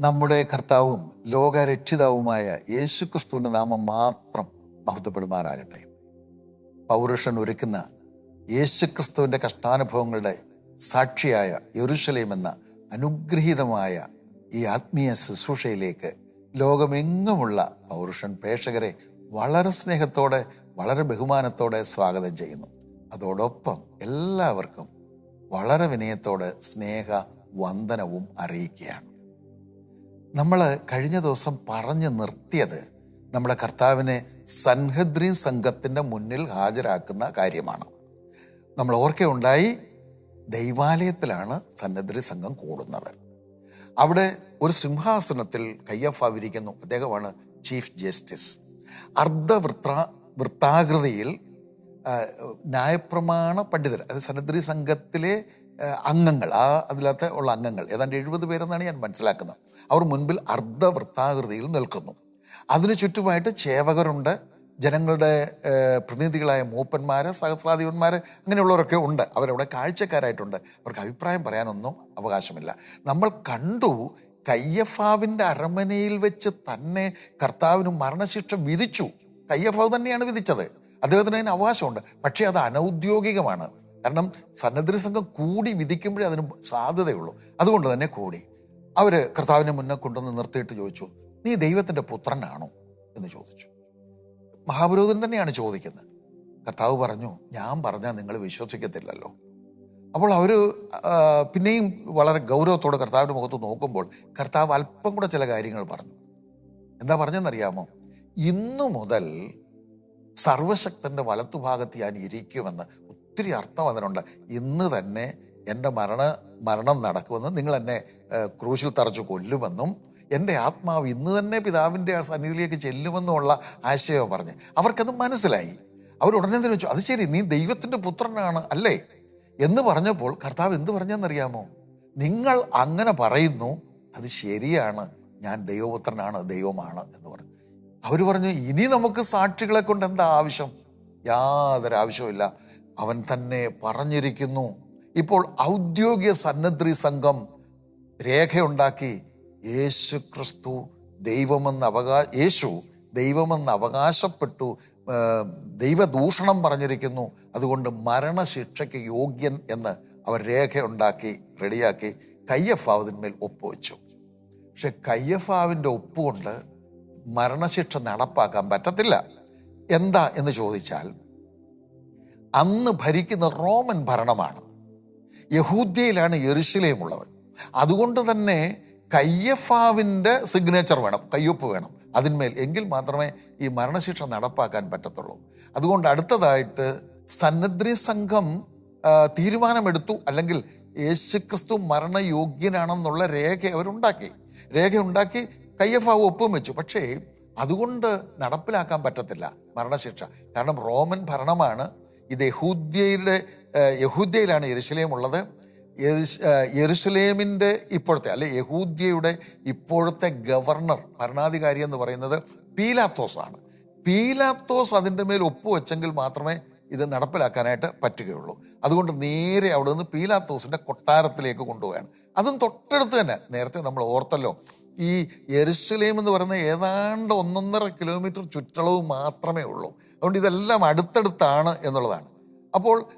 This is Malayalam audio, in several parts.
നമ്മുടെ കർത്താവും ലോകരക്ഷിതാവുമായ യേശുക്രിസ്തുവിന്റെ നാമം മാത്രം മഹത്വപ്പെടുമാറാകട്ടെ പൗരുഷൻ ഒരുക്കുന്ന യേശുക്രിസ്തുവിന്റെ കഷ്ടാനുഭവങ്ങളുടെ സാക്ഷിയായ യെരുശലേം എന്ന അനുഗ്രഹീതമായ ഈ ആത്മീയ ശുശ്രൂഷയിലേക്ക് ലോകമെങ്ങുമുള്ള പൗരുഷൻ പ്രേക്ഷകരെ വളരെ സ്നേഹത്തോടെ വളരെ ബഹുമാനത്തോടെ സ്വാഗതം ചെയ്യുന്നു. അതോടൊപ്പം എല്ലാവർക്കും വളരെ വിനയത്തോടെ സ്നേഹ വന്ദനവും അറിയിക്കുകയാണ്. നമ്മൾ കഴിഞ്ഞ ദിവസം പറഞ്ഞു നിർത്തിയത് നമ്മുടെ കർത്താവിനെ സൻഹദ്രീൻ സംഘത്തിന്റെ മുന്നിൽ ഹാജരാക്കുന്ന കാര്യമാണ്. നമ്മൾ ഓർക്കയുണ്ടായി ദൈവാലയത്തിലാണ് സന്നദ്രി സംഘം കൂടുന്നത്. അവിടെ ഒരു സിംഹാസനത്തിൽ കയ്യഫാവിരിക്കുന്നു അദ്ദേഹമാണ് ചീഫ് ജസ്റ്റിസ്. അർദ്ധവൃത്ര വൃത്താകൃതിയിൽ ന്യായപ്രമാണ പണ്ഡിതർ അത് സന്നദ്രി സംഘത്തിലെ അംഗങ്ങൾ ആ അതിലകത്ത് ഉള്ള അംഗങ്ങൾ ഏതാണ്ട് എഴുപത് പേരെന്നാണ് ഞാൻ മനസ്സിലാക്കുന്നത്. അവർ മുൻപിൽ അർദ്ധവൃത്താകൃതിയിൽ നിൽക്കുന്നു. അതിനു ചുറ്റുമായിട്ട് ചേവകരുണ്ട് ജനങ്ങളുടെ പ്രതിനിധികളായ മൂപ്പന്മാർ സഹസ്രാധിപന്മാർ അങ്ങനെയുള്ളവരൊക്കെ ഉണ്ട്. അവരവിടെ കാഴ്ചക്കാരായിട്ടുണ്ട്. അവർക്ക് അഭിപ്രായം പറയാനൊന്നും അവകാശമില്ല. നമ്മൾ കണ്ടു കയ്യഫാവിന്റെ അരമനയിൽ വെച്ച് തന്നെ കർത്താവിന് മരണശിക്ഷ വിധിച്ചു. കയ്യഫാവ് തന്നെയാണ് വിധിച്ചത്. അദ്ദേഹത്തിന് അതിന് അവകാശമുണ്ട്. പക്ഷേ അത് അനൗദ്യോഗികമാണ്. കാരണം സന്നദ്ധ സംഘം കൂടി വിധിക്കുമ്പോഴേ അതിന് സാധ്യതയുള്ളൂ. അതുകൊണ്ട് തന്നെ കൂടി. അവർ കർത്താവിനെ മുന്നേ കൊണ്ടുവന്ന് നിർത്തിയിട്ട് ചോദിച്ചു നീ ദൈവത്തിന്റെ പുത്രനാണോ? എന്ന് ചോദിച്ചു. മഹാപുരോഹിതൻ തന്നെയാണ് ചോദിക്കുന്നത്. കർത്താവ് പറഞ്ഞു ഞാൻ പറഞ്ഞാൽ നിങ്ങൾ വിശ്വസിക്കത്തില്ലല്ലോ. അപ്പോൾ അവർ പിന്നെയും വളരെ ഗൗരവത്തോടെ കർത്താവിന്റെ മുഖത്ത് നോക്കുമ്പോൾ കർത്താവ് അല്പം കൂടെ ചില കാര്യങ്ങൾ പറഞ്ഞു. എന്താ പറഞ്ഞെന്നറിയാമോ? ഇന്നു മുതൽ സർവശക്തന്റെ വലത്തുഭാഗത്ത് ഞാൻ ഇരിക്കുമെന്ന് ഒത്തിരി അർത്ഥം അതിനുണ്ട്. ഇന്ന് തന്നെ എന്റെ മരണ മരണം നടക്കുമെന്നും നിങ്ങൾ എന്നെ ക്രൂശിൽ തറച്ചു കൊല്ലുമെന്നും എന്റെ ആത്മാവ് ഇന്ന് തന്നെ പിതാവിന്റെ സന്നിധിയിലേക്ക് ചെല്ലുമെന്നുമുള്ള ആശയം പറഞ്ഞ് അവർക്കത് മനസ്സിലായി. അവർ ഉടനെ തന്നെ വെച്ചു അത് ശരി നീ ദൈവത്തിന്റെ പുത്രനാണ് അല്ലേ? എന്ന് പറഞ്ഞപ്പോൾ കർത്താവ് എന്ത് പറഞ്ഞെന്നറിയാമോ? നിങ്ങൾ അങ്ങനെ പറയുന്നു അത് ശരിയാണ് ഞാൻ ദൈവപുത്രനാണ് ദൈവമാണ് എന്ന് പറഞ്ഞു. അവർ പറഞ്ഞു ഇനി നമുക്ക് സാക്ഷികളെ കൊണ്ട് എന്താ ആവശ്യം? യാതൊരു ആവശ്യവുമില്ല. അവൻ തന്നെ പറഞ്ഞിരിക്കുന്നു. ഇപ്പോൾ ഔദ്യോഗിക സന്നദ്ധി സംഘം രേഖയുണ്ടാക്കി യേശു ക്രിസ്തു ദൈവമെന്ന് അവകാ യേശു ദൈവമെന്ന് അവകാശപ്പെട്ടു ദൈവദൂഷണം പറഞ്ഞിരിക്കുന്നു. അതുകൊണ്ട് മരണശിക്ഷയ്ക്ക് യോഗ്യൻ എന്ന് അവർ രേഖയുണ്ടാക്കി റെഡിയാക്കി കയ്യഫാവതിന്മേൽ ഒപ്പുവെച്ചു. പക്ഷെ കയ്യഫാവിന്റെ ഒപ്പുകൊണ്ട് മരണശിക്ഷ നടപ്പാക്കാൻ പറ്റത്തില്ല. എന്താ എന്ന് ചോദിച്ചാൽ അന്ന് ഭരിക്കുന്ന റോമൻ ഭരണമാണ്. യഹൂദ്യയിലാണ് യെരുശലേം ഉള്ളത് അതുകൊണ്ട് തന്നെ കയ്യഫാവിന്റെ സിഗ്നേച്ചർ വേണം കയ്യൊപ്പ് വേണം. അതിന്മേൽ എങ്കിൽ മാത്രമേ ഈ മരണശിക്ഷ നടപ്പാക്കാൻ പറ്റത്തുള്ളൂ. അതുകൊണ്ട് അടുത്തതായിട്ട് സന്നദ്രി സംഘം തീരുമാനമെടുത്തു. അല്ലെങ്കിൽ യേശുക്രിസ്തു മരണയോഗ്യനാണെന്നുള്ള രേഖ അവരുണ്ടാക്കി. രേഖ ഉണ്ടാക്കി കയ്യഫാവ് ഒപ്പും വെച്ചു. പക്ഷേ അതുകൊണ്ട് നടപ്പിലാക്കാൻ പറ്റത്തില്ല മരണശിക്ഷ. കാരണം റോമൻ ഭരണമാണ് ഇത് യഹൂദ്യയുടെ യഹൂദ്യയിലാണ് യെരുസലേം ഉള്ളത്. യെരുശ- ഇപ്പോഴത്തെ അല്ലെ യഹൂദ്യയുടെ ഇപ്പോഴത്തെ ഗവർണർ ഭരണാധികാരി എന്ന് പറയുന്നത് പീലാത്തോസ് ആണ് പീലാത്തോസ് അതിന്റെ മേൽ ഒപ്പുവെച്ചെങ്കിൽ മാത്രമേ ഇത് നടപ്പിലാക്കാനായിട്ട് പറ്റുകയുള്ളൂ. അതുകൊണ്ട് നേരെ അവിടെ നിന്ന് പീലാത്തോസിന്റെ കൊട്ടാരത്തിലേക്ക് കൊണ്ടുപോവുകയാണ്. അതും തൊട്ടടുത്ത് തന്നെ നേരത്തെ നമ്മൾ ഓർത്തല്ലോ ഈ എരുസലേം എന്ന് പറയുന്ന ഏതാണ്ട് ഒന്നൊന്നര കിലോമീറ്റർ ചുറ്റളവ് മാത്രമേ ഉള്ളൂ. അതുകൊണ്ട് ഇതെല്ലാം അടുത്തടുത്താണ് എന്നുള്ളതാണ്. അപ്പോൾ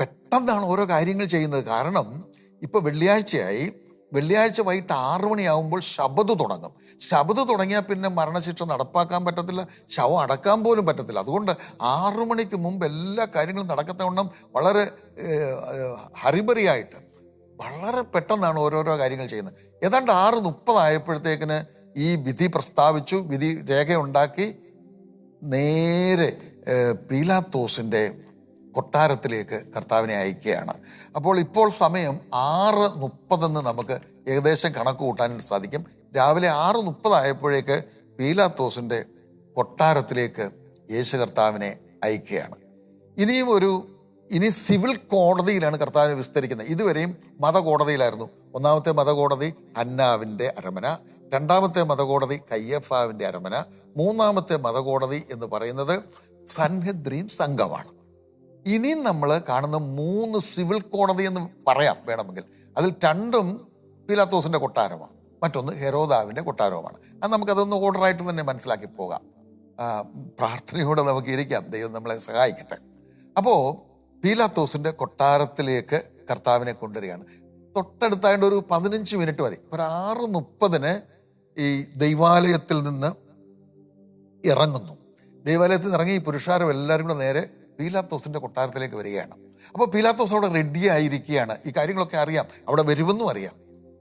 പെട്ടെന്നാണ് ഓരോ കാര്യങ്ങൾ ചെയ്യുന്നത്. കാരണം ഇപ്പോൾ വെള്ളിയാഴ്ചയായി. വെള്ളിയാഴ്ച വൈകിട്ട് ആറു മണിയാവുമ്പോൾ ശബദ് തുടങ്ങും. ശബദ് തുടങ്ങിയാൽ പിന്നെ മരണശിക്ഷ നടപ്പാക്കാൻ പറ്റത്തില്ല. ശവം അടക്കാൻ പോലും പറ്റത്തില്ല. അതുകൊണ്ട് ആറു മണിക്ക് മുമ്പ് എല്ലാ കാര്യങ്ങളും നടക്കത്തവണ്ണം വളരെ ഹരിബറിയായിട്ട് വളരെ പെട്ടെന്നാണ് ഓരോരോ കാര്യങ്ങൾ ചെയ്യുന്നത്. ഏതാണ്ട് ആറ് മുപ്പതായപ്പോഴത്തേക്കിന് ഈ വിധി പ്രസ്താവിച്ചു. വിധി രേഖയുണ്ടാക്കി. നേരെ പീലാത്തോസിന്റെ കൊട്ടാരത്തിലേക്ക് കർത്താവിനെ അയക്കുകയാണ്. അപ്പോൾ ഇപ്പോൾ സമയം ആറ് മുപ്പതെന്ന് നമുക്ക് ഏകദേശം കണക്ക് കൂട്ടാൻ സാധിക്കും. രാവിലെ ആറ് മുപ്പതായപ്പോഴേക്ക് പീലാത്തോസിന്റെ കൊട്ടാരത്തിലേക്ക് യേശു കർത്താവിനെ അയക്കുകയാണ്. ഇനിയും ഒരു ഇനി സിവിൽ കോടതിയിലാണ് കർത്താവിനെ വിസ്തരിക്കുന്നത്. ഇതുവരെയും മതകോടതിയിലായിരുന്നു. ഒന്നാമത്തെ മതകോടതി അന്നാവിന്റെ അരമന രണ്ടാമത്തെ മതകോടതി കയ്യഫാവിന്റെ അരമന മൂന്നാമത്തെ മതകോടതി എന്ന് പറയുന്നത് സൻഹദ്രീൻ സംഘമാണ്. ഇനി നമ്മൾ കാണുന്ന മൂന്ന് സിവിൽ കോടതി എന്ന് പറയാം വേണമെങ്കിൽ. അതിൽ രണ്ടും പിലാത്തോസിന്റെ കൊട്ടാരമാണ് മറ്റൊന്ന് ഹെരോദാവിന്റെ കൊട്ടാരവുമാണ്. അത് നമുക്കതൊന്ന് ഓർഡറായിട്ട് തന്നെ മനസ്സിലാക്കി പോകാം. പ്രാർത്ഥനയോടെ നമുക്ക് ഇരിക്കാം. ദൈവം നമ്മളെ സഹായിക്കട്ടെ. അപ്പോൾ പീലാത്തോസിന്റെ കൊട്ടാരത്തിലേക്ക് കർത്താവിനെ കൊണ്ടുവരികയാണ്. തൊട്ടടുത്തായിട്ട് ഒരു പതിനഞ്ച് മിനിറ്റ് മതി. ഒരു ആറ് മുപ്പതിന് ഈ ദൈവാലയത്തിൽ നിന്ന് ഇറങ്ങുന്നു. ദൈവാലയത്തിൽ നിന്ന് ഇറങ്ങി ഈ പുരുഷാരം എല്ലാവരും കൂടെ നേരെ പീലാത്തോസിന്റെ കൊട്ടാരത്തിലേക്ക് വരികയാണ്. അപ്പോൾ പീലാത്തോസ് അവിടെ റെഡി ആയിരിക്കുകയാണ്. ഈ കാര്യങ്ങളൊക്കെ അറിയാം. അവിടെ വരുമെന്നും അറിയാം.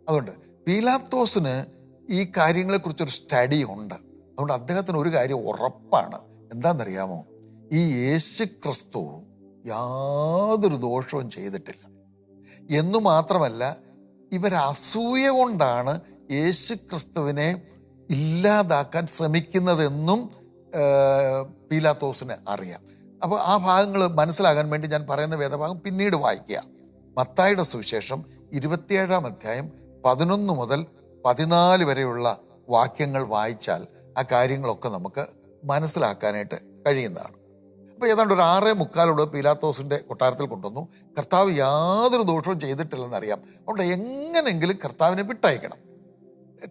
അതുകൊണ്ട് പീലാത്തോസിന് ഈ കാര്യങ്ങളെക്കുറിച്ചൊരു സ്റ്റഡി ഉണ്ട്. അതുകൊണ്ട് അദ്ദേഹത്തിന് ഒരു കാര്യം ഉറപ്പാണ്. എന്താണെന്നറിയാമോ? ഈ യേശു ക്രിസ്തു യാതൊരു ദോഷവും ചെയ്തിട്ടില്ല. എന്നു മാത്രമല്ല ഇവരസൂയ കൊണ്ടാണ് യേശു ക്രിസ്തുവിനെ ഇല്ലാതാക്കാൻ ശ്രമിക്കുന്നതെന്നും പീലാത്തോസിന് അറിയാം. അപ്പോൾ ആ ഭാഗങ്ങൾ മനസ്സിലാകാൻ വേണ്ടി ഞാൻ പറയുന്ന വേദഭാഗം പിന്നീട് വായിക്കുക. മത്തായുടെ സുവിശേഷം ഇരുപത്തിയേഴാം അധ്യായം പതിനൊന്ന് മുതൽ പതിനാല് വരെയുള്ള വാക്യങ്ങൾ വായിച്ചാൽ ആ കാര്യങ്ങളൊക്കെ നമുക്ക് മനസ്സിലാക്കാനായിട്ട് കഴിയുന്നതാണ്. അപ്പോൾ ഏതാണ്ട് ഒരു ആറേ മുക്കാലോട് പീലാത്തോസിന്റെ കൊട്ടാരത്തിൽ കൊണ്ടുവന്നു. കർത്താവ് യാതൊരു ദോഷവും ചെയ്തിട്ടില്ലെന്നറിയാം. അതുകൊണ്ട് എങ്ങനെങ്കിലും കർത്താവിനെ വിട്ടയക്കണം.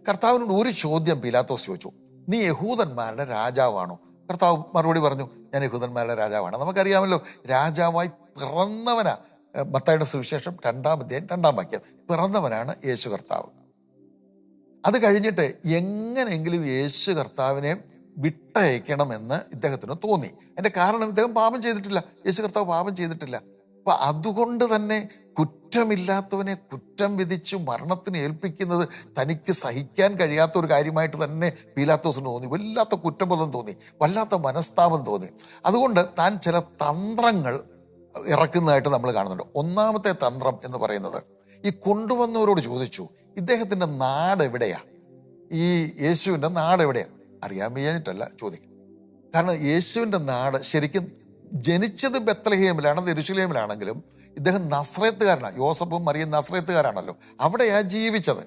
കർത്താവിനോട് ഒരു ചോദ്യം പീലാത്തോസ് ചോദിച്ചു. നീ യഹൂദന്മാരുടെ രാജാവാണോ? കർത്താവ് മറുപടി പറഞ്ഞു ഞാൻ യഹൂദന്മാരുടെ രാജാവാണ്. നമുക്കറിയാമല്ലോ രാജാവായി പിറന്നവനാ. മത്തയുടെ സുവിശേഷം രണ്ടാം അധ്യായം രണ്ടാം വാക്യം. പിറന്നവനാണ് യേശു കർത്താവ്. അത് കഴിഞ്ഞിട്ട് എങ്ങനെയെങ്കിലും യേശു കർത്താവിനെ വിട്ടയക്കണമെന്ന് ഇദ്ദേഹത്തിന് തോന്നി. എന്റെ കാരണം ഇദ്ദേഹം പാപം ചെയ്തിട്ടില്ല. യേശു കർത്താവ് പാപം ചെയ്തിട്ടില്ല. അപ്പൊ അതുകൊണ്ട് തന്നെ കുറ്റമില്ലാത്തവനെ കുറ്റം വിധിച്ച് മരണത്തിന് ഏൽപ്പിക്കുന്നത് തനിക്ക് സഹിക്കാൻ കഴിയാത്ത ഒരു കാര്യമായിട്ട് തന്നെ പീലാത്തോസിന് തോന്നി. വല്ലാത്ത കുറ്റബോധം തോന്നി. വല്ലാത്ത മനസ്താപം തോന്നി. അതുകൊണ്ട് താൻ ചില തന്ത്രങ്ങൾ ഇറക്കുന്നതായിട്ട് നമ്മൾ കാണുന്നുണ്ട്. ഒന്നാമത്തെ തന്ത്രം എന്ന് പറയുന്നത് ഈ കൊണ്ടുവന്നവരോട് ചോദിച്ചു ഇദ്ദേഹത്തിന്റെ നാട് എവിടെയാ? ഈ യേശുവിന്റെ നാട് എവിടെയാ? അറിയാൻ വയ്യാഞ്ഞിട്ടല്ല ചോദിക്കും. കാരണം യേശുവിന്റെ നാട് ശരിക്കും ജനിച്ചത് ബത്തലഹേമിലാണ് ദരിശുലേമിലാണെങ്കിലും ഇദ്ദേഹം നസ്രയത്തുകാരനാണ് യോസഫും മറിയും നസ്രയത്തുകാരാണല്ലോ അവിടെയാണ് ജീവിച്ചത്.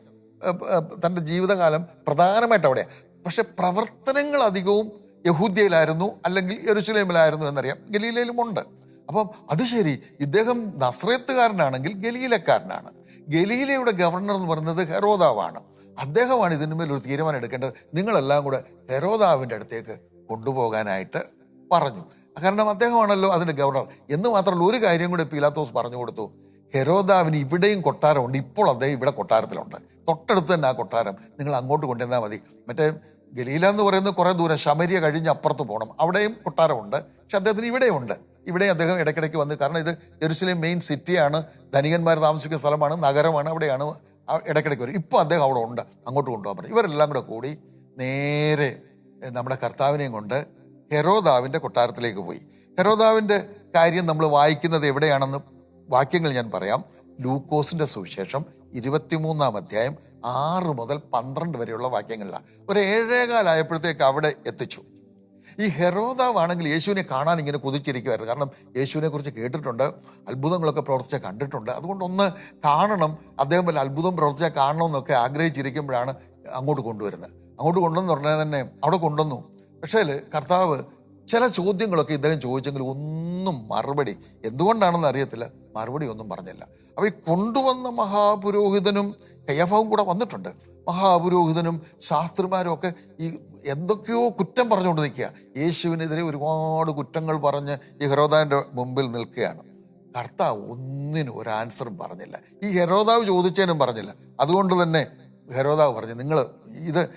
തന്റെ ജീവിതകാലം പ്രധാനമായിട്ട് അവിടെയാണ് പക്ഷെ പ്രവർത്തനങ്ങൾ അധികവും യഹൂദ്യയിലായിരുന്നു അല്ലെങ്കിൽ യെരുശലേമിലായിരുന്നു എന്നറിയാം. ഗലീലയിലും ഉണ്ട്. അപ്പം അത് ശരി ഇദ്ദേഹം നസ്രയത്തുകാരനാണെങ്കിൽ ഗലീലക്കാരനാണ്. ഗലീലയുടെ ഗവർണർ എന്ന് പറയുന്നത് ഹെറോദാവാണ് അദ്ദേഹമാണ് ഇതിന്മേൽ ഒരു തീരുമാനം എടുക്കേണ്ടത്. നിങ്ങളെല്ലാം കൂടെ ഹെറോദാവിന്റെ അടുത്തേക്ക് കൊണ്ടുപോകാനായിട്ട് പറഞ്ഞു. കാരണം അദ്ദേഹമാണല്ലോ അതിന്റെ ഗവർണർ. എന്ന് മാത്രമല്ല ഒരു കാര്യം കൂടി പീലാത്തോസ് പറഞ്ഞു കൊടുത്തു. ഹെരോദാവിന് ഇവിടെയും കൊട്ടാരമുണ്ട്. ഇപ്പോൾ അദ്ദേഹം ഇവിടെ കൊട്ടാരത്തിലുണ്ട്. തൊട്ടടുത്ത് തന്നെ ആ കൊട്ടാരം. നിങ്ങൾ അങ്ങോട്ട് കൊണ്ടുവന്നാൽ മതി. മറ്റേ ഗലീല എന്ന് പറയുന്നത് കുറേ ദൂരം. ശമരിയ കഴിഞ്ഞ് അപ്പുറത്ത് പോകണം. അവിടെയും കൊട്ടാരമുണ്ട്. പക്ഷെ അദ്ദേഹത്തിന് ഇവിടെയുണ്ട്. ഇവിടെ അദ്ദേഹം ഇടയ്ക്കിടയ്ക്ക് വന്ന് കാരണം ഇത് ജെറുസലേം മെയിൻ സിറ്റിയാണ്. ധനികന്മാർ താമസിക്കുന്ന സ്ഥലമാണ്. നഗരമാണ്. അവിടെയാണ് ഇടയ്ക്കിടയ്ക്ക് വരും. ഇപ്പോൾ അദ്ദേഹം അവിടെ ഉണ്ട്. അങ്ങോട്ട് കൊണ്ടുപോകാൻ പറ്റും ഇവരെല്ലാം കൂടെ കൂടി നേരെ നമ്മുടെ കർത്താവിനെയും കൊണ്ട് ഹെറോദാവിന്റെ കൊട്ടാരത്തിലേക്ക് പോയി. ഹെറോദാവിന്റെ കാര്യം നമ്മൾ വായിക്കുന്നത് എവിടെയാണെന്ന് വാക്യങ്ങൾ ഞാൻ പറയാം. ലൂക്കോസിന്റെ സുവിശേഷം ഇരുപത്തിമൂന്നാം അധ്യായം ആറ് മുതൽ പന്ത്രണ്ട് വരെയുള്ള വാക്യങ്ങളിലാണ് ഒരു ഏഴേകാലായപ്പോഴത്തേക്ക് അവിടെ എത്തിച്ചു. ഈ ഹെറോദാവാണെങ്കിൽ യേശുവിനെ കാണാൻ ഇങ്ങനെ കുതിച്ചിരിക്കുമായിരുന്നു കാരണം യേശുവിനെ കുറിച്ച് കേട്ടിട്ടുണ്ട് അത്ഭുതങ്ങളൊക്കെ പ്രവർത്തിച്ച കണ്ടിട്ടുണ്ട്. അതുകൊണ്ട് ഒന്ന് കാണണം. അദ്ദേഹം വല്ല അത്ഭുതം പ്രവർത്തിച്ചാൽ കാണണമെന്നൊക്കെ ആഗ്രഹിച്ചിരിക്കുമ്പോഴാണ് അങ്ങോട്ട് കൊണ്ടുവരുന്നത്. അങ്ങോട്ട് കൊണ്ടുവന്ന് പറഞ്ഞാൽ തന്നെ അവിടെ കൊണ്ടുവന്നു. പക്ഷേ കർത്താവ് ചില ചോദ്യങ്ങളൊക്കെ ഇദ്ദേഹം ചോദിച്ചെങ്കിൽ ഒന്നും മറുപടി എന്തുകൊണ്ടാണെന്ന് അറിയത്തില്ല. മറുപടി ഒന്നും പറഞ്ഞില്ല. അപ്പോൾ ഈ കൊണ്ടുവന്ന മഹാപുരോഹിതനും കയ്യഫാവും കൂടെ വന്നിട്ടുണ്ട്. മഹാപുരോഹിതനും ശാസ്ത്രിമാരും ഒക്കെ ഈ എന്തൊക്കെയോ കുറ്റം പറഞ്ഞുകൊണ്ട് നിൽക്കുക. യേശുവിനെതിരെ ഒരുപാട് കുറ്റങ്ങൾ പറഞ്ഞ് ഈ ഹെറോദാവിന്റെ മുമ്പിൽ നിൽക്കുകയാണ്. കർത്താവ് ഒന്നിനും ഒരു ആൻസറും പറഞ്ഞില്ല. ഈ ഹെരോദാവ് ചോദിച്ചതിനും പറഞ്ഞില്ല. അതുകൊണ്ട് തന്നെ ഹെരോദാവ് പറഞ്ഞു നിങ്ങൾ ഇത്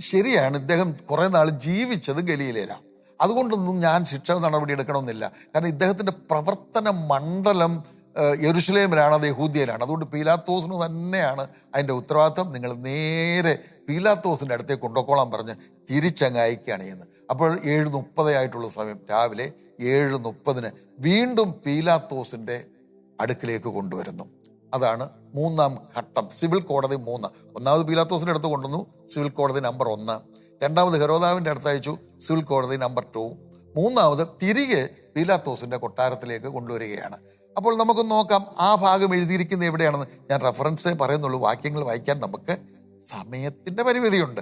ശരിയാണ് ഇദ്ദേഹം കുറേ നാൾ ജീവിച്ചത് ഗലീലയിലാണ്. അതുകൊണ്ടൊന്നും ഞാൻ ശിക്ഷ നടപടി എടുക്കണമെന്നില്ല. കാരണം ഇദ്ദേഹത്തിന്റെ പ്രവർത്തന മണ്ഡലം ഏഹ്, യെരുശലേമിലാണ് അത് യഹൂദിയയിലാണ്. അതുകൊണ്ട് പീലാത്തോസിന് തന്നെയാണ് അതിന്റെ ഉത്തരവാദിത്വം. നിങ്ങൾ നേരെ പീലാത്തോസിന്റെ അടുത്തേക്ക് കൊണ്ടുപോക്കോളാൻ പറഞ്ഞ് തിരിച്ചങ്ങ് അയക്കുകയാണ് ചെയ്യുന്നത്. അപ്പോൾ ഏഴ് മുപ്പതായിട്ടുള്ള സമയം രാവിലെ ഏഴ് മുപ്പതിന് വീണ്ടും പീലാത്തോസിന്റെ അടുക്കിലേക്ക് കൊണ്ടുവരുന്നു. അതാണ് മൂന്നാം ഘട്ടം. സിവിൽ കോടതി മൂന്ന്. ഒന്നാമത് പീലാത്തോസിന്റെ അടുത്ത് കൊണ്ടുവന്നു. സിവിൽ കോടതി നമ്പർ ഒന്ന്. രണ്ടാമത് ഹെറോദാവിന്റെ അടുത്ത് അയച്ചു. സിവിൽ കോടതി നമ്പർ ടു. മൂന്നാമത് തിരികെ പീലാത്തോസിന്റെ കൊട്ടാരത്തിലേക്ക് കൊണ്ടുവരികയാണ്. അപ്പോൾ നമുക്ക് നോക്കാം ആ ഭാഗം എഴുതിയിരിക്കുന്ന എവിടെയാണെന്ന്. ഞാൻ റെഫറൻസേ പറയുന്നുള്ളൂ. വാക്യങ്ങൾ വായിക്കാൻ നമുക്ക് സമയത്തിന്റെ പരിമിതിയുണ്ട്.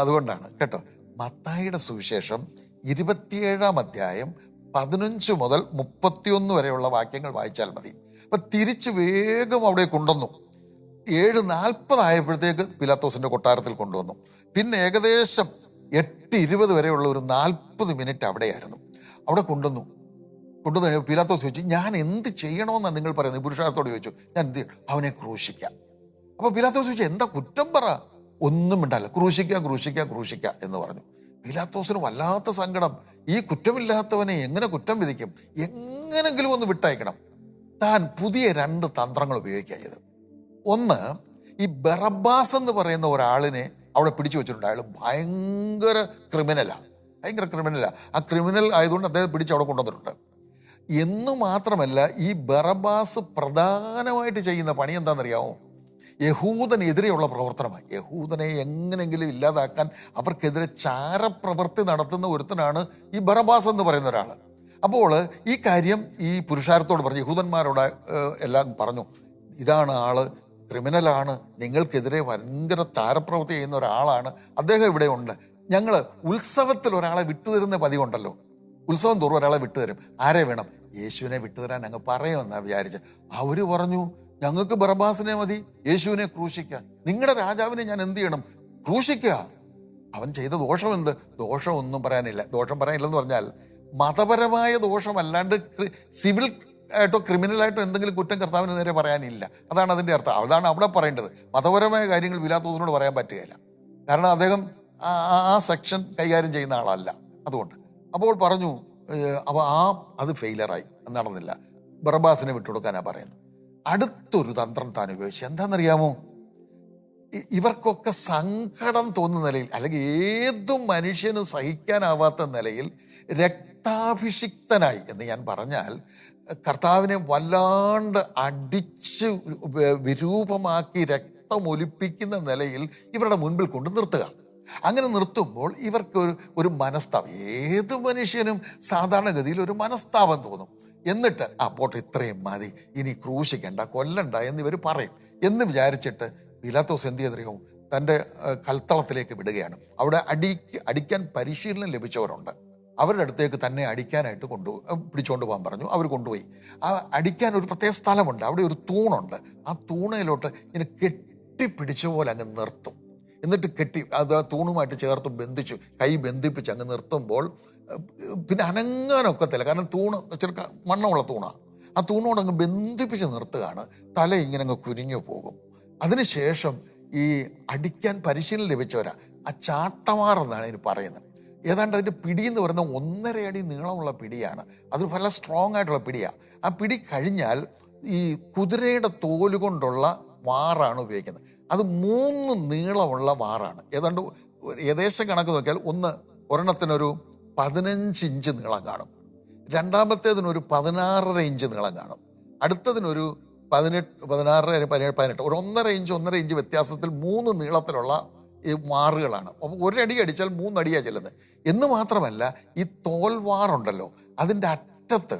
അതുകൊണ്ടാണ്. കേട്ടോ. മത്തായിയുടെ സുവിശേഷം ഇരുപത്തിയേഴാം അധ്യായം പതിനഞ്ച് മുതൽ മുപ്പത്തിയൊന്ന് വരെയുള്ള വാക്യങ്ങൾ വായിച്ചാൽ മതി. അപ്പൊ തിരിച്ച് വേഗം അവിടെ കൊണ്ടുവന്നു. ഏഴ് നാൽപ്പതായപ്പോഴത്തേക്ക് പിലാത്തോസിന്റെ കൊട്ടാരത്തിൽ കൊണ്ടുവന്നു. പിന്നെ ഏകദേശം എട്ട് ഇരുപത് വരെയുള്ള ഒരു നാൽപ്പത് മിനിറ്റ് അവിടെയായിരുന്നു. അവിടെ കൊണ്ടുവന്നു. കൊണ്ടുവന്ന് പിലാത്തോസ് ചോദിച്ചു ഞാൻ എന്ത് ചെയ്യണമെന്നാണ് നിങ്ങൾ പറയുന്നത്? പുരുഷാരത്തോട് ചോദിച്ചു ഞാൻ എന്ത് അവനെ ക്രൂശിക്കാം. അപ്പോൾ പിലാത്തോസ് ചോദിച്ചു എന്താ കുറ്റം പറ? ഒന്നും ഉണ്ടല്ല ക്രൂശിക്കാം ക്രൂശിക്കാം ക്രൂശിക്കാം എന്ന് പറഞ്ഞു. പിലാത്തോസിന് വല്ലാത്ത സങ്കടം. ഈ കുറ്റമില്ലാത്തവനെ എങ്ങനെ കുറ്റം വിധിക്കും? എങ്ങനെങ്കിലും ഒന്ന് വിട്ടയക്കണം. താൻ പുതിയ രണ്ട് തന്ത്രങ്ങൾ ഉപയോഗിക്കുക ചെയ്ത് ഒന്ന് ഈ ബറബാസ് എന്ന് പറയുന്ന ഒരാളിനെ അവിടെ പിടിച്ചു വെച്ചിട്ടുണ്ട്. അയാൾ ഭയങ്കര ക്രിമിനലാണ് ഭയങ്കര ക്രിമിനലാണ് ആ ക്രിമിനൽ ആയതുകൊണ്ട് അദ്ദേഹം പിടിച്ച് അവിടെ കൊണ്ടുവന്നിട്ടുണ്ട്. എന്ന് മാത്രമല്ല ഈ ബറബാസ് പ്രധാനമായിട്ട് ചെയ്യുന്ന പണി എന്താണെന്നറിയാമോ യഹൂദനെതിരെയുള്ള പ്രവർത്തനമാണ്. യഹൂദനെ എങ്ങനെങ്കിലും ഇല്ലാതാക്കാൻ അവർക്കെതിരെ ചാരപ്രവൃത്തി നടത്തുന്ന ഒരുത്തനാണ് ഈ ബറബാസ് എന്ന് പറയുന്ന ഒരാൾ അപ്പോൾ ഈ കാര്യം ഈ പുരുഷാരത്തോട് പറഞ്ഞു യഹൂദന്മാരോട് എല്ലാം പറഞ്ഞു. ഇതാണ് ആൾ ക്രിമിനലാണ് നിങ്ങൾക്കെതിരെ ഭയങ്കര താരപ്രവൃത്തി ചെയ്യുന്ന ഒരാളാണ് അദ്ദേഹം ഇവിടെ ഉണ്ട്. ഞങ്ങൾ ഉത്സവത്തിൽ ഒരാളെ വിട്ടുതരുന്ന പതിവുണ്ടല്ലോ. ഉത്സവം തോറും ഒരാളെ വിട്ടുതരും. ആരെ വേണം? യേശുവിനെ വിട്ടുതരാൻ അങ്ങ് പറയുമെന്നാണ് വിചാരിച്ച്. അവർ പറഞ്ഞു ഞങ്ങൾക്ക് ബറബാസിനെ മതി യേശുവിനെ ക്രൂശിക്കുക നിങ്ങളുടെ രാജാവിനെ ഞാൻ എന്ത് ചെയ്യണം? ക്രൂശിക്കുക. അവൻ ചെയ്ത ദോഷം എന്ത് ദോഷം ഒന്നും പറയാനില്ല. ദോഷം പറയാനില്ലെന്ന് പറഞ്ഞാൽ മതപരമായ ദോഷമല്ലാണ്ട് സിവിൽ ആയിട്ടോ ക്രിമിനലായിട്ടോ എന്തെങ്കിലും കുറ്റം കർത്താവിന് നേരെ പറയാനില്ല. അതാണ് അതിന്റെ അർത്ഥം. അതാണ് അവിടെ പറയേണ്ടത്. മതപരമായ കാര്യങ്ങൾ വിലാത്തതിനോട് പറയാൻ പറ്റുകയില്ല. കാരണം അദ്ദേഹം ആ- സെക്ഷൻ കൈകാര്യം ചെയ്യുന്ന ആളല്ല. അതുകൊണ്ട്. അപ്പോൾ പറഞ്ഞു അപ്പോൾ ആ അത് ഫെയിലറായി നടന്നില്ല. ബർബാസിനെ വിട്ടുകൊടുക്കാനാണ് പറയുന്നത്. അടുത്തൊരു തന്ത്രം താൻ ഉപയോഗിച്ചു. എന്താണെന്നറിയാമോ? ഇവർക്കൊക്കെ സങ്കടം തോന്നുന്ന നിലയിൽ അല്ലെങ്കിൽ ഏതു മനുഷ്യനും സഹിക്കാനാവാത്ത നിലയിൽ രക്താഭിഷിക്തനായി എന്ന് ഞാൻ പറഞ്ഞാൽ കർത്താവിനെ വല്ലാണ്ട് അടിച്ച് വിരൂപമാക്കി രക്തമൊലിപ്പിക്കുന്ന നിലയിൽ ഇവരുടെ മുൻപിൽ കൊണ്ട് നിർത്തുക. അങ്ങനെ നിർത്തുമ്പോൾ ഇവർക്ക് ഒരു മനസ്താപം. ഏത് മനുഷ്യനും സാധാരണഗതിയിൽ ഒരു മനസ്താപം തോന്നും. എന്നിട്ട് ആ പോട്ടെ ഇത്രയും മതി. ഇനി ക്രൂശിക്കണ്ട കൊല്ലണ്ട എന്നിവർ പറയും. എന്ന് വിചാരിച്ചിട്ട് പിലാത്തോസ് എന്ത് ചെയ്തറിയോ തന്റെ കൽത്തളത്തിലേക്ക് വിടുകയാണ്. അവിടെ അടിക്ക് അടിക്കാൻ പരിശീലനം ലഭിച്ചവരുണ്ട്. അവരുടെ അടുത്തേക്ക് തന്നെ അടിക്കാനായിട്ട് കൊണ്ടു പിടിച്ചുകൊണ്ട് പോകാൻ പറഞ്ഞു. അവർ കൊണ്ടുപോയി. ആ അടിക്കാൻ ഒരു പ്രത്യേക സ്ഥലമുണ്ട്. അവിടെ ഒരു തൂണുണ്ട്. ആ തൂണയിലോട്ട് ഇങ്ങനെ കെട്ടിപ്പിടിച്ച പോലെ അങ്ങ് നിർത്തും. എന്നിട്ട് കെട്ടി അത് ആ തൂണുമായിട്ട് ചേർത്ത് ബന്ധിച്ചു. കൈ ബന്ധിപ്പിച്ച് അങ്ങ് നിർത്തുമ്പോൾ പിന്നെ അനങ്ങാനൊക്കത്തില്ല. കാരണം തൂണ് ചെറുക്ക മണ്ണുള്ള തൂണാണ് ആ തൂണോട് അങ്ങ് ബന്ധിപ്പിച്ച് നിർത്തുകയാണ്. തല ഇങ്ങനെ അങ്ങ് കുനിഞ്ഞു പോകും. അതിനുശേഷം ഈ അടിക്കാൻ പരിശീലനം ലഭിച്ചവരാ. ആ ചാട്ടമാർ എന്നാണ് ഇതിന് പറയുന്നത്. ഏതാണ്ട് അതിന്റെ പിടി എന്ന് പറയുന്നത് ഒന്നര അടി നീളമുള്ള പിടിയാണ്. അത് വളരെ സ്ട്രോങ് ആയിട്ടുള്ള പിടിയാണ് ആ പിടി കഴിഞ്ഞാൽ ഈ കുതിരയുടെ തോൽ കൊണ്ടുള്ള വാറാണ് ഉപയോഗിക്കുന്നത്. അത് മൂന്ന് നീളമുള്ള വാറാണ്. ഏതാണ്ട് ഏകദേശം കണക്ക് നോക്കിയാൽ ഒന്ന് ഒരെണ്ണത്തിനൊരു പതിനഞ്ച് ഇഞ്ച് നീളം കാണും. രണ്ടാമത്തേതിനൊരു പതിനാറര ഇഞ്ച് നീളം കാണും. അടുത്തതിനൊരു പതിനെട്ട് പതിനാറര പതിനേഴ് പതിനെട്ട് ഒരു ഒന്നര ഇഞ്ച് ഒന്നര ഇഞ്ച് വ്യത്യാസത്തിൽ മൂന്ന് നീളത്തിലുള്ള വാറുകളാണ്. അപ്പോൾ ഒരടി അടിച്ചാൽ മൂന്നടിയാണ് ചെല്ലുന്നത്. എന്ന് മാത്രമല്ല ഈ തോൽവാറുണ്ടല്ലോ അതിന്റെ അറ്റത്ത്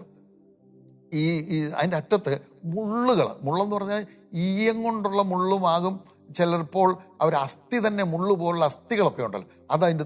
ഈ അതിന്റെ അറ്റത്ത് മുള്ളുകൾ മുള്ളെന്ന് പറഞ്ഞാൽ ഈയം കൊണ്ടുള്ള മുള്ളുമാകും ചിലപ്പോൾ അവർ അസ്ഥി തന്നെ മുള്ളു പോലുള്ള അസ്ഥികളൊക്കെ ഉണ്ടല്ലോ അത് അതിന്റെ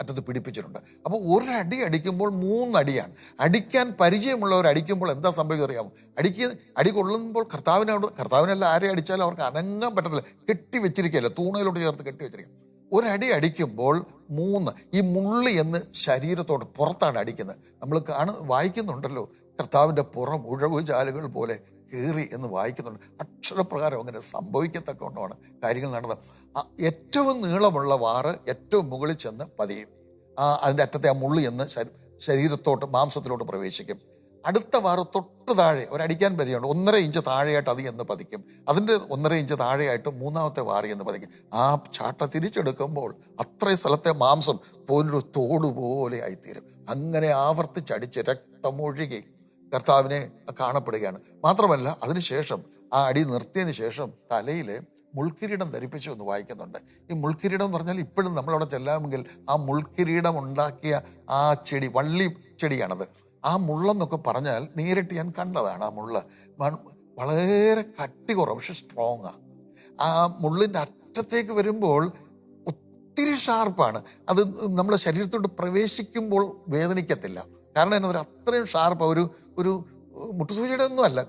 അറ്റത്ത് പിടിപ്പിച്ചിട്ടുണ്ട്. അപ്പോൾ ഒരടി അടിക്കുമ്പോൾ മൂന്നടിയാണ്. അടിക്കാൻ പരിചയമുള്ളവർ അടിക്കുമ്പോൾ എന്താ സംഭവിക്കുക അറിയാമോ? അടിക്ക് അടി കൊള്ളുമ്പോൾ കർത്താവിനോട് കർത്താവിനെല്ലാം ആരെ അടിച്ചാലും അവർക്ക് അനങ്ങാൻ പറ്റത്തില്ല. കെട്ടി വെച്ചിരിക്കുകയല്ല തൂണയിലോട്ട് ചേർത്ത് കെട്ടി വെച്ചിരിക്കുക. ഒരടി അടിക്കുമ്പോൾ മൂന്ന് ഈ മുള്ളി എന്ന് ശരീരത്തോട് പുറത്താണ് അടിക്കുന്നത്. നമ്മൾ കാണു വായിക്കുന്നുണ്ടല്ലോ കർത്താവിന്റെ പുറം ഉഴവ് ചാലുകൾ പോലെ കീറി എന്ന് വായിക്കുന്നുണ്ട്. അക്ഷരപ്രകാരം അങ്ങനെ സംഭവിക്കത്തക്ക സംഭവിക്കത്തക്കവണ്ണമാണ് കാര്യങ്ങൾ നടന്നത്. ഏറ്റവും നീളമുള്ള വാറ് ഏറ്റവും മുകളിൽ ചെന്ന് പതിയും. ആ അതിന്റെ അറ്റത്തെ ആ മുള്ളി എന്ന് ശരീരത്തോട്ട് മാംസത്തിലോട്ട് പ്രവേശിക്കും. അടുത്ത വാറ് തൊട്ട് താഴെ ഒരടിക്കാൻ പരിചയമുണ്ട് ഒന്നര ഇഞ്ച് താഴെയായിട്ട് അത് എന്ന് പതിക്കും. അതിന്റെ ഒന്നര ഇഞ്ച് താഴെയായിട്ട് മൂന്നാമത്തെ വാറി എന്ന് പതിക്കും. ആ ചാട്ട തിരിച്ചെടുക്കുമ്പോൾ അത്രയും സ്ഥലത്തെ മാംസം പോലൊരു തോടുപോലെ ആയിത്തീരും. അങ്ങനെ ആവർത്തിച്ചടിച്ച് രക്തമൊഴുകി കർത്താവിനെ കാണപ്പെടുകയാണ്. മാത്രമല്ല അതിനുശേഷം ആ അടി നിർത്തിയതിന് ശേഷം തലയിൽ മുൾക്കിരീടം ധരിപ്പിച്ചു എന്ന് വായിക്കുന്നുണ്ട്. ഈ മുൾക്കിരീടം എന്ന് പറഞ്ഞാൽ ഇപ്പോഴും നമ്മളവിടെ ചെല്ലാമെങ്കിൽ ആ മുൾക്കിരീടം ഉണ്ടാക്കിയ ആ ചെടി വള്ളി ചെടിയാണത്. ആ മുള്ളെന്നൊക്കെ പറഞ്ഞാൽ നേരിട്ട് ഞാൻ കണ്ടതാണ് ആ മുള്ള. വളരെ കട്ടി കുറവ് പക്ഷെ സ്ട്രോങ് ആണ് ആ മുള്ളിന്റെ അറ്റത്തേക്ക് വരുമ്പോൾ ഒത്തിരി ഷാർപ്പാണ് അത് നമ്മുടെ ശരീരത്തോട്ട് പ്രവേശിക്കുമ്പോൾ വേദനിക്കത്തില്ല. കാരണം എന്നാ അത്രയും ഷാർപ്പ് ഒരു ഒരു മുട്ടുസൂചിയുടെ ഒന്നും അല്ല.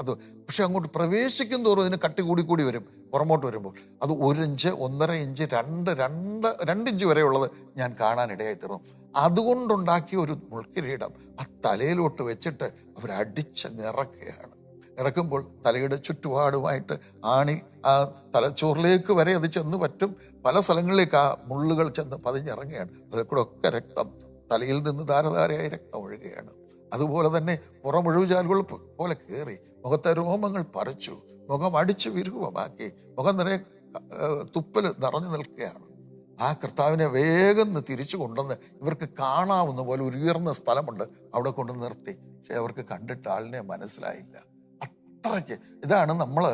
അത് പക്ഷെ അങ്ങോട്ട് പ്രവേശിക്കും തോറും ഇതിന് കട്ടി കൂടി കൂടി വരും പുറമോട്ട് വരുമ്പോൾ. അത് ഒരു ഇഞ്ച് ഒന്നര ഇഞ്ച് രണ്ട് രണ്ട് രണ്ട് ഇഞ്ച് വരെയുള്ളത് ഞാൻ കാണാനിടയായി തീർന്നു. അതുകൊണ്ടുണ്ടാക്കിയ ഒരു മുൾക്കിരീടം ആ തലയിലോട്ട് വെച്ചിട്ട് അവരടിച്ചങ്ങ് ഇറക്കുകയാണ്. ഇറക്കുമ്പോൾ തലയുടെ ചുറ്റുപാടുമായിട്ട് ആണി ആ തലച്ചോറിലേക്ക് വരെ അത് ചെന്ന് പറ്റും. പല സ്ഥലങ്ങളിലേക്ക് ആ മുള്ളുകൾ ചെന്ന് പതിഞ്ഞിറങ്ങുകയാണ്. അതിൽ കൂടെ ഒക്കെ രക്തം തലയിൽ നിന്ന് ധാരധാരയായി രക്തം ഒഴുകുകയാണ്. അതുപോലെ തന്നെ പുറമൊഴുചാലുകൾ പോലെ കയറി മുഖത്തെ രോമങ്ങൾ പറിച്ചു മുഖം അടിച്ചു വിരൂപമാക്കി മുഖം നിറയെ തുപ്പൽ നിറഞ്ഞു നിൽക്കുകയാണ്. ആ കർത്താവിനെ വേഗം തിരിച്ചു കൊണ്ടുവന്ന് ഇവർക്ക് കാണാവുന്ന പോലെ ഒരു ഉയർന്ന സ്ഥലമുണ്ട് അവിടെ കൊണ്ട് നിർത്തി. പക്ഷെ അവർക്ക് കണ്ടിട്ട് ആളിനെ മനസ്സിലായില്ല. അത്രയ്ക്ക് ഇതാണ് നമ്മൾ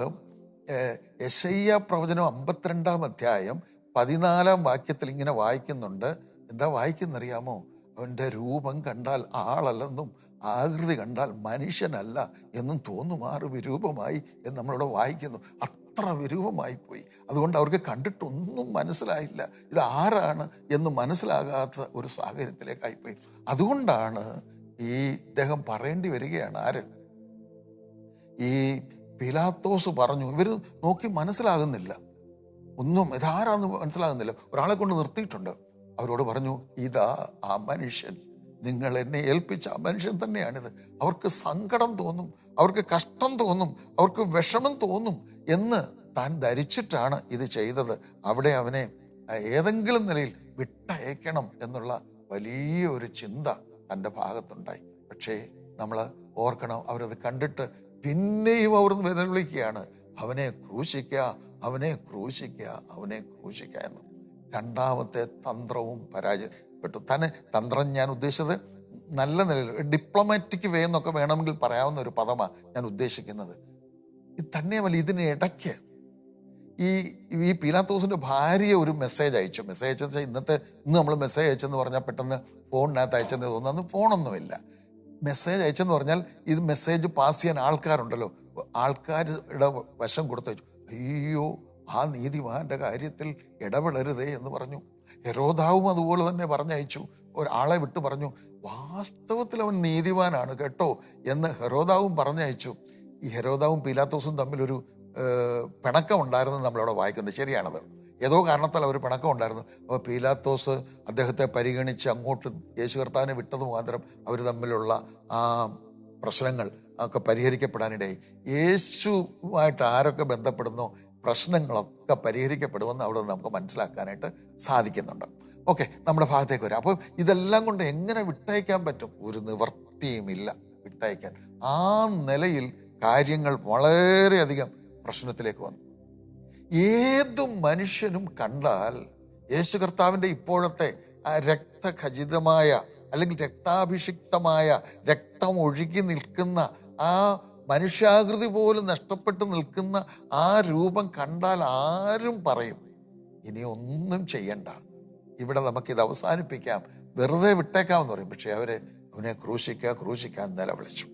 യശയ്യ പ്രവചനം അമ്പത്തിരണ്ടാം അധ്യായം പതിനാലാം വാക്യത്തിൽ ഇങ്ങനെ വായിക്കുന്നുണ്ട്. എന്താ വായിക്കുന്നറിയാമോ? അവന്റെ രൂപം കണ്ടാൽ ആളല്ലെന്നും ആകൃതി കണ്ടാൽ മനുഷ്യനല്ല എന്നും തോന്നുമാറ് വിരൂപമായി എന്ന് നമ്മളിവിടെ വായിക്കുന്നു. അത്ര വിരൂപമായി പോയി. അതുകൊണ്ട് അവർക്ക് കണ്ടിട്ടൊന്നും മനസ്സിലായില്ല. ഇത് ആരാണ് എന്ന് മനസ്സിലാകാത്ത ഒരു സാഹചര്യത്തിലേക്കായിപ്പോയി അതുകൊണ്ടാണ് ഈ ഇദ്ദേഹം പറയേണ്ടി വരികയാണ് ആര്? ഈ പിലാത്തോസ് പറഞ്ഞു. ഇവർ നോക്കി മനസ്സിലാകുന്നില്ല. ഒന്നും ഇതാരാന്ന് മനസ്സിലാകുന്നില്ല. ഒരാളെ കൊണ്ട് നിർത്തിയിട്ടുണ്ട്. അവരോട് പറഞ്ഞു ഇതാ ആ മനുഷ്യൻ. നിങ്ങൾ എന്നെ ഏൽപ്പിച്ച ആ മനുഷ്യൻ തന്നെയാണിത്. അവർക്ക് സങ്കടം തോന്നും അവർക്ക് കഷ്ടം തോന്നും അവർക്ക് വിഷമം തോന്നും എന്ന് താൻ ധരിച്ചിട്ടാണ് ഇത് ചെയ്തത്. അവിടെ അവനെ ഏതെങ്കിലും നിലയിൽ വിട്ടയക്കണം എന്നുള്ള വലിയ ഒരു ചിന്ത തന്റെ ഭാഗത്തുണ്ടായി. പക്ഷേ നമ്മൾ ഓർക്കണം അവരത് കണ്ടിട്ട് പിന്നെയും അവർ വിളിക്കുകയാണ് അവനെ ക്രൂശിക്കുക അവനെ ക്രൂശിക്കുക അവനെ ക്രൂശിക്കുക എന്ന്. രണ്ടാമത്തെ തന്ത്രവും പരാജയപ്പെട്ടു. തന്നെ തന്ത്രം ഞാൻ ഉദ്ദേശിച്ചത് നല്ല നിലയിൽ ഡിപ്ലോമാറ്റിക് വേ എന്നൊക്കെ വേണമെങ്കിൽ പറയാവുന്ന ഒരു പദമാണ് ഞാൻ ഉദ്ദേശിക്കുന്നത്. തന്നെയുമല്ല ഇതിനിടയ്ക്ക് ഈ ഈ പീലാത്തോസിന്റെ ഭാര്യ ഒരു മെസ്സേജ് അയച്ചു. മെസ്സേജ് അയച്ചെന്ന് ഇന്നത്തെ ഇന്ന് നമ്മൾ മെസ്സേജ് അയച്ചെന്ന് പറഞ്ഞാൽ പെട്ടെന്ന് ഫോണിനകത്ത് അയച്ചെന്ന് തോന്നുന്നു. അന്ന് ഫോണൊന്നുമില്ല മെസ്സേജ് അയച്ചെന്ന് പറഞ്ഞാൽ ഇത് മെസ്സേജ് പാസ് ചെയ്യാൻ ആൾക്കാരുണ്ടല്ലോ. ആൾക്കാരുടെ വശം കൊടുത്തു അയ്യോ ആ നീതിമാന്റെ കാര്യത്തിൽ ഇടപെടരുതേ എന്ന് പറഞ്ഞു. ഹെരോദാവും അതുപോലെ തന്നെ പറഞ്ഞയച്ചു. ഒരാളെ വിട്ടു പറഞ്ഞു. വാസ്തവത്തിൽ അവൻ നീതിമാനാണ് കേട്ടോ എന്ന് ഹെരോദാവും പറഞ്ഞയച്ചു. ഈ ഹെരോദാവും പീലാത്തോസും തമ്മിലൊരു പിണക്കം പിണക്കമുണ്ടായിരുന്നു നമ്മളവിടെ വായിക്കുന്നത്. ശരിയാണത്. ഏതോ കാരണത്താൽ അവർ പിണക്കം ഉണ്ടായിരുന്നു. അപ്പോൾ പീലാത്തോസ് അദ്ദേഹത്തെ പരിഗണിച്ച് അങ്ങോട്ട് യേശു കർത്താവിനെ വിട്ടത് മുഖാന്തരം അവർ തമ്മിലുള്ള ആ പ്രശ്നങ്ങൾ ഒക്കെ പരിഹരിക്കപ്പെടാനിടയായി. യേശുവായിട്ട് ആരൊക്കെ ബന്ധപ്പെടുന്നോ? പ്രശ്നങ്ങളൊക്കെ പരിഹരിക്കപ്പെടുമെന്ന് അവിടെ നമുക്ക് മനസ്സിലാക്കാനായിട്ട് സാധിക്കുന്നുണ്ട്. ഓക്കെ നമ്മുടെ ഭാഗത്തേക്ക് വരാം. അപ്പോൾ ഇതെല്ലാം കൊണ്ട് എങ്ങനെ വിട്ടയക്കാൻ പറ്റും? ഒരു നിവർത്തിയുമില്ല വിട്ടയക്കാൻ. ആ നിലയിൽ കാര്യങ്ങൾ വളരെയധികം പ്രശ്നത്തിലേക്ക് വന്നു. ഏതു മനുഷ്യനും കണ്ടാൽ യേശു കർത്താവിന്റെ ഇപ്പോഴത്തെ ആ രക്തഖചിതമായ അല്ലെങ്കിൽ രക്താഭിഷിക്തമായ രക്തം ഒഴുകി നിൽക്കുന്ന ആ മനുഷ്യാകൃതി പോലും നഷ്ടപ്പെട്ട് നിൽക്കുന്ന ആ രൂപം കണ്ടാൽ ആരും പറയും ഇനി ഒന്നും ചെയ്യണ്ട. ഇവിടെ നമുക്കിത് അവസാനിപ്പിക്കാം. വെറുതെ വിട്ടേക്കാമെന്ന് പറയും. പക്ഷേ അവർ അവനെ ക്രൂശിക്കുക ക്രൂശിക്കാൻ നിലവിളിച്ചു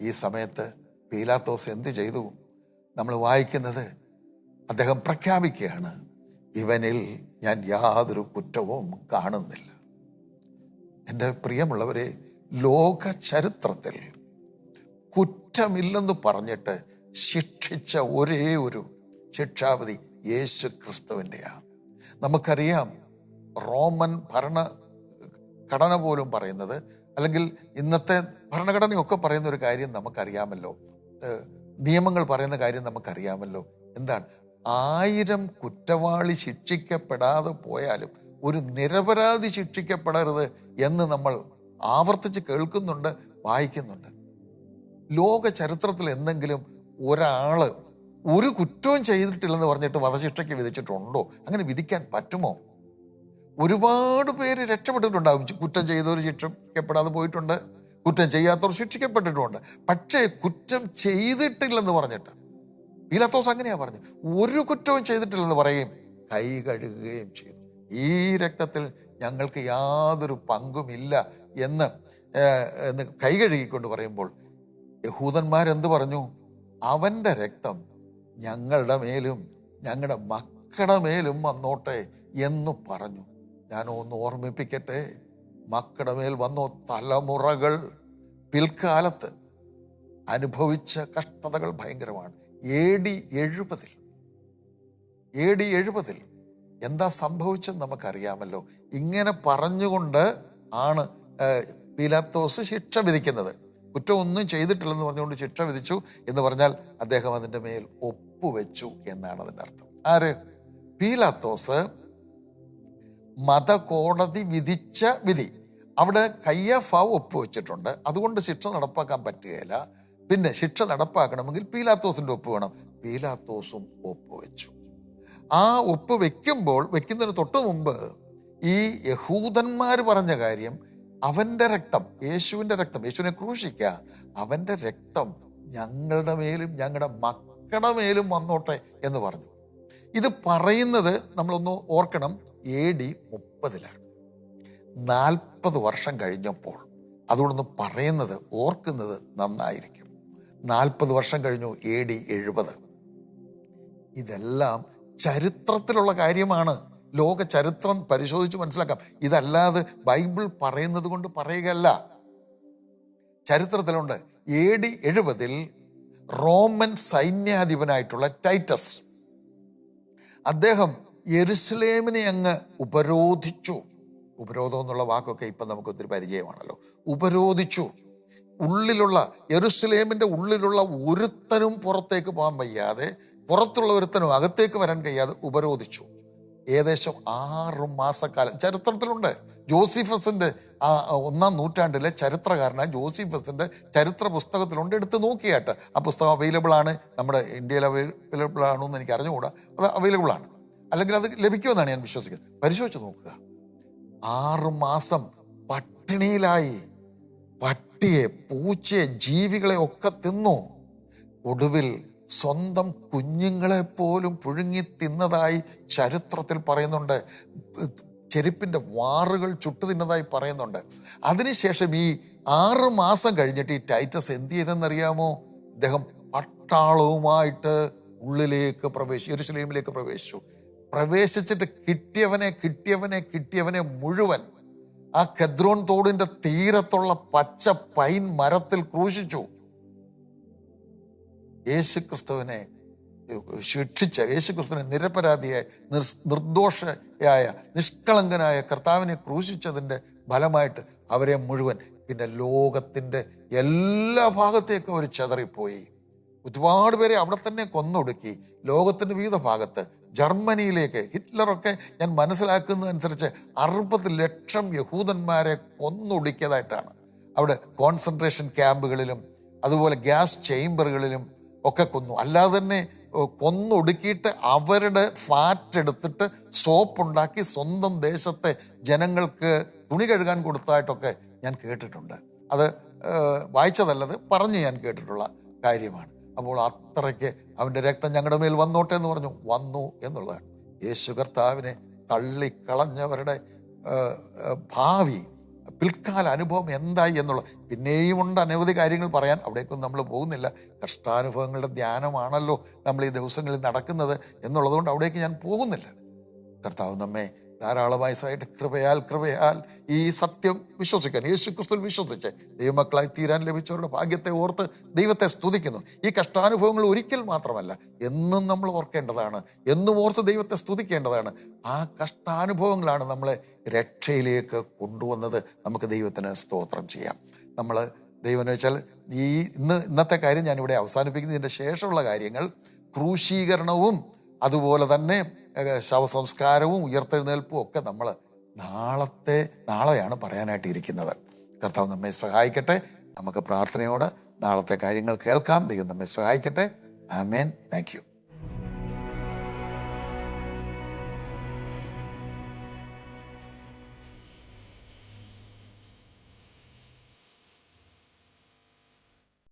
ഈ സമയത്ത് പീലാത്തോസ് എന്ത് ചെയ്തു? നമ്മൾ വായിക്കുന്നത് അദ്ദേഹം പ്രഖ്യാപിക്കുകയാണ് ഇവനിൽ ഞാൻ യാതൊരു കുറ്റവും കാണുന്നില്ല. എന്റെ പ്രിയമുള്ളവരെ ലോക ചരിത്രത്തിൽ കുറ്റമില്ലെന്ന് പറഞ്ഞിട്ട് ശിക്ഷിച്ച ഒരേ ഒരു ശിക്ഷാവധി യേശു ക്രിസ്തുവിന്റെയാണ് നമുക്കറിയാം റോമൻ ഭരണ ഘടന പോലും പറയുന്നത് അല്ലെങ്കിൽ ഇന്നത്തെ ഭരണഘടനയൊക്കെ പറയുന്ന ഒരു കാര്യം നമുക്കറിയാമല്ലോ. നിയമങ്ങൾ പറയുന്ന കാര്യം നമുക്കറിയാമല്ലോ. എന്താണ്? ആയിരം കുറ്റവാളി ശിക്ഷിക്കപ്പെടാതെ പോയാലും ഒരു നിരപരാധി ശിക്ഷിക്കപ്പെടരുത് എന്ന് നമ്മൾ ആവർത്തിച്ച് കേൾക്കുന്നുണ്ട് വായിക്കുന്നുണ്ട്. ലോക ചരിത്രത്തിൽ എന്തെങ്കിലും ഒരാൾ ഒരു കുറ്റവും ചെയ്തിട്ടില്ലെന്ന് പറഞ്ഞിട്ട് വധശിക്ഷയ്ക്ക് വിധിച്ചിട്ടുണ്ടോ? അങ്ങനെ വിധിക്കാൻ പറ്റുമോ? ഒരുപാട് പേര് രക്ഷപ്പെട്ടിട്ടുണ്ടാവും. കുറ്റം ചെയ്തവർ ശിക്ഷിക്കപ്പെടാതെ പോയിട്ടുണ്ട്. കുറ്റം ചെയ്യാത്തവർ ശിക്ഷിക്കപ്പെട്ടിട്ടുണ്ട്. പക്ഷേ കുറ്റം ചെയ്തിട്ടില്ലെന്ന് പറഞ്ഞിട്ട് പീലാത്തോസ് അങ്ങനെയാ പറഞ്ഞു ഒരു കുറ്റവും ചെയ്തിട്ടില്ലെന്ന് പറയുകയും കൈ കഴുകുകയും ചെയ്തു. ഈ രക്തത്തിൽ ഞങ്ങൾക്ക് യാതൊരു പങ്കുമില്ല എന്ന് എന്ന് കൈ കഴുകിക്കൊണ്ട് പറയുമ്പോൾ യഹൂദന്മാരെന്ത് പറഞ്ഞു? അവന്റെ രക്തം ഞങ്ങളുടെ മേലും ഞങ്ങളുടെ മക്കളുടെ മേലും വന്നോട്ടെ എന്ന് പറഞ്ഞു. ഞാൻ ഒന്ന് ഓർമ്മിപ്പിക്കട്ടെ. മക്കളുടെ മേൽ വന്നോ തലമുറകൾ പിൽക്കാലത്ത് അനുഭവിച്ച കഷ്ടതകൾ ഭയങ്കരമാണ്. എ ഡി എഴുപതിൽ എ ഡി എഴുപതിൽ എന്താ സംഭവിച്ചെന്ന് നമുക്കറിയാമല്ലോ. ഇങ്ങനെ പറഞ്ഞുകൊണ്ട് ആണ് പീലാത്തോസ് ശിക്ഷ വിധിക്കുന്നത്. കുറ്റം ഒന്നും ചെയ്തിട്ടില്ലെന്ന് പറഞ്ഞുകൊണ്ട് ശിക്ഷ വിധിച്ചു എന്ന് പറഞ്ഞാൽ അദ്ദേഹം അതിന്റെ മേൽ ഒപ്പുവെച്ചു എന്നാണ് അതിന്റെ അർത്ഥം. ആര്? പീലാത്തോസ് മതകോടതി വിധിച്ച വിധി. അവിടെ കയ്യഫാവ് ഒപ്പുവെച്ചിട്ടുണ്ട്. അതുകൊണ്ട് ശിക്ഷ നടപ്പാക്കാൻ പറ്റുകയില്ല. പിന്നെ ശിക്ഷ നടപ്പാക്കണമെങ്കിൽ പീലാത്തോസിന്റെ ഒപ്പ് വേണം. പീലാത്തോസും ഒപ്പുവെച്ചു. ആ ഒപ്പ് വെക്കുമ്പോൾ വെക്കുന്നതിന് തൊട്ട് മുമ്പ് ഈ യഹൂദന്മാർ പറഞ്ഞ കാര്യം അവന്റെ രക്തം യേശുവിന്റെ രക്തം യേശുവിനെ ക്രൂശിക്ക അവന്റെ രക്തം ഞങ്ങളുടെ മേലും ഞങ്ങളുടെ മക്കളുടെ മേലും വന്നോട്ടെ എന്ന് പറഞ്ഞു. ഇത് പറയുന്നത് നമ്മളൊന്ന് ഓർക്കണം. എ ഡി മുപ്പതിലാണ്. നാൽപ്പത് വർഷം കഴിഞ്ഞപ്പോൾ അതുകൊണ്ടൊന്ന് പറയുന്നത് ഓർക്കുന്നത് നന്നായിരിക്കും. നാൽപ്പത് വർഷം കഴിഞ്ഞു എ ഡി എഴുപത്. ഇതെല്ലാം ചരിത്രത്തിലുള്ള കാര്യമാണ്. ലോക ചരിത്രം പരിശോധിച്ച് മനസ്സിലാക്കാം. ഇതല്ലാതെ ബൈബിൾ പറയുന്നത് കൊണ്ട് പറയുകയല്ല. ചരിത്രത്തിലുണ്ട്. എ ഡി എഴുപതിൽ റോമൻ സൈന്യാധിപനായിട്ടുള്ള ടൈറ്റസ്. അദ്ദേഹം യെരുസലേമിനെ അങ്ങ് ഉപരോധിച്ചു. ഉപരോധം എന്നുള്ള വാക്കൊക്കെ ഇപ്പം നമുക്ക് ഒത്തിരി പരിചയമാണല്ലോ. ഉപരോധിച്ചു. ഉള്ളിലുള്ള യെരുസലേമിന്റെ ഉള്ളിലുള്ള ഒരുത്തനും പുറത്തേക്ക് പോകാൻ വയ്യാതെ പുറത്തുള്ള ഒരുത്തനും അകത്തേക്ക് വരാൻ കഴിയാതെ ഉപരോധിച്ചു. ഏകദേശം ആറ് മാസക്കാലം. ചരിത്രത്തിലുണ്ട്. ജോസിഫസിന്റെ ആ ഒന്നാം നൂറ്റാണ്ടിലെ ചരിത്രകാരനായ ജോസിഫസിന്റെ ചരിത്ര പുസ്തകത്തിലുണ്ട്. എടുത്ത് നോക്കിയാട്ട്. ആ പുസ്തകം അവൈലബിൾ ആണ്. നമ്മുടെ ഇന്ത്യയിൽ അവൈലബിൾ ആണോ എന്ന് എനിക്ക് അറിഞ്ഞുകൂടാ. അത് അവൈലബിൾ ആണ്. അല്ലെങ്കിൽ അത് ലഭിക്കുമെന്നാണ് ഞാൻ വിശ്വസിക്കുന്നത്. പരിശോധിച്ച് നോക്കുക. ആറ് മാസം പട്ടിണിയിലായി. പട്ടിയെ പൂച്ചയെ ജീവികളെ ഒക്കെ തിന്നു. ഒടുവിൽ സ്വന്തം കുഞ്ഞുങ്ങളെ പോലും പുഴുങ്ങി തിന്നതായി ചരിത്രത്തിൽ പറയുന്നുണ്ട്. ചെരുപ്പിന്റെ വാറുകൾ ചുട്ടു തിന്നതായി പറയുന്നുണ്ട്. അതിനുശേഷം ഈ ആറ് മാസം കഴിഞ്ഞിട്ട് ഈ ടൈറ്റസ് എന്ത് ചെയ്തെന്നറിയാമോ? അദ്ദേഹം പട്ടാളവുമായിട്ട് ഉള്ളിലേക്ക് പ്രവേശിച്ചു യെരുശലേമിലേക്ക് പ്രവേശിച്ചു. പ്രവേശിച്ചിട്ട് കിട്ടിയവനെ കിട്ടിയവനെ കിട്ടിയവനെ മുഴുവൻ ആ ഖദ്രോൺ തോടിന്റെ തീരത്തുള്ള പച്ച പൈൻ മരത്തിൽ ക്രൂശിച്ചു. യേശു ക്രിസ്തുവിനെ ശിക്ഷിച്ച യേശു ക്രിസ്തുവിനെ നിരപരാധിയായ നിർ- നിർദോഷയായ നിഷ്കളങ്കനായ കർത്താവിനെ ക്രൂശിച്ചതിന്റെ ഫലമായിട്ട് അവരെ മുഴുവൻ പിന്നെ ലോകത്തിന്റെ എല്ലാ ഭാഗത്തേക്കും അവർ ചെതറിപ്പോയി. ഒരുപാട് പേരെ അവിടെ തന്നെ കൊന്നൊടുക്കി. ലോകത്തിന്റെ വിവിധ ഭാഗത്ത് ജർമ്മനിയിലേക്ക് ഹിറ്റ്ലറൊക്കെ ഞാൻ മനസ്സിലാക്കുന്നതനുസരിച്ച് അറുപത് ലക്ഷം യഹൂദന്മാരെ കൊന്നൊടുക്കിയതായിട്ടാണ്. അവിടെ കോൺസെൻട്രേഷൻ ക്യാമ്പുകളിലും അതുപോലെ ഗ്യാസ് ചേംബറുകളിലും ഒക്കെ കൊന്നു. അല്ലാതെ തന്നെ കൊന്നൊടുക്കിയിട്ട് അവരുടെ ഫാറ്റ് എടുത്തിട്ട് സോപ്പ് ഉണ്ടാക്കി സ്വന്തം ദേശത്തെ ജനങ്ങൾക്ക് തുണി കഴുകാൻ കൊടുത്തതായിട്ടൊക്കെ ഞാൻ കേട്ടിട്ടുണ്ട്. അത് വായിച്ചതല്ലത് പറഞ്ഞ് ഞാൻ കേട്ടിട്ടുള്ള കാര്യമാണ്. അപ്പോൾ അത്രയ്ക്ക് അവന്റെ രക്തം ഞങ്ങളുടെ മേൽ വന്നോട്ടെ എന്ന് പറഞ്ഞു. വന്നു എന്നുള്ളതാണ്. യേശു കർത്താവിനെ തള്ളിക്കളഞ്ഞവരുടെ ഭാവി പിൽക്കാല അനുഭവം എന്തായി എന്നുള്ള പിന്നെയും ഉണ്ട് അനവധി കാര്യങ്ങൾ പറയാൻ. അവിടേക്കൊന്നും നമ്മൾ പോകുന്നില്ല. കഷ്ടാനുഭവങ്ങളുടെ ധ്യാനമാണല്ലോ നമ്മൾ ഈ ദിവസങ്ങളിൽ നടക്കുന്നത് എന്നുള്ളതുകൊണ്ട് അവിടേക്ക് ഞാൻ പോകുന്നില്ല. കർത്താവ് നമ്മെ ധാരാളമായി വയസ്സായിട്ട് കൃപയാൽ കൃപയാൽ ഈ സത്യം വിശ്വസിക്കാൻ യേശു ക്രിസ്തുവിൽ വിശ്വസിച്ച് ദൈവമക്കളായി തീരാൻ ലഭിച്ചവരുടെ ഭാഗ്യത്തെ ഓർത്ത് ദൈവത്തെ സ്തുതിക്കുന്നു. ഈ കഷ്ടാനുഭവങ്ങൾ ഒരിക്കൽ മാത്രമല്ല എന്നും നമ്മൾ ഓർക്കേണ്ടതാണ് എന്നും ഓർത്ത് ദൈവത്തെ സ്തുതിക്കേണ്ടതാണ്. ആ കഷ്ടാനുഭവങ്ങളാണ് നമ്മളെ രക്ഷയിലേക്ക് കൊണ്ടുവന്നത്. നമുക്ക് ദൈവത്തിന് സ്തോത്രം ചെയ്യാം. നമ്മൾ ദൈവം വെച്ചാൽ ഈ ഇന്ന് ഇന്നത്തെ കാര്യം ഞാനിവിടെ അവസാനിപ്പിക്കുന്നതിന്റെ ശേഷമുള്ള കാര്യങ്ങൾ ക്രൂശീകരണവും അതുപോലെ തന്നെ ശവസംസ്കാരവും ഉയർത്തെഴുന്നേൽപ്പും ഒക്കെ നമ്മൾ നാളത്തെ നാളെയാണ് പറയാനായിട്ട് ഇരിക്കുന്നത്. കർത്താവ് നമ്മെ സഹായിക്കട്ടെ. നമുക്ക് പ്രാർത്ഥനയോട് നാളത്തെ കാര്യങ്ങൾ കേൾക്കാം. ദൈവം നമ്മെ സഹായിക്കട്ടെ. ആമേൻ. Thank you.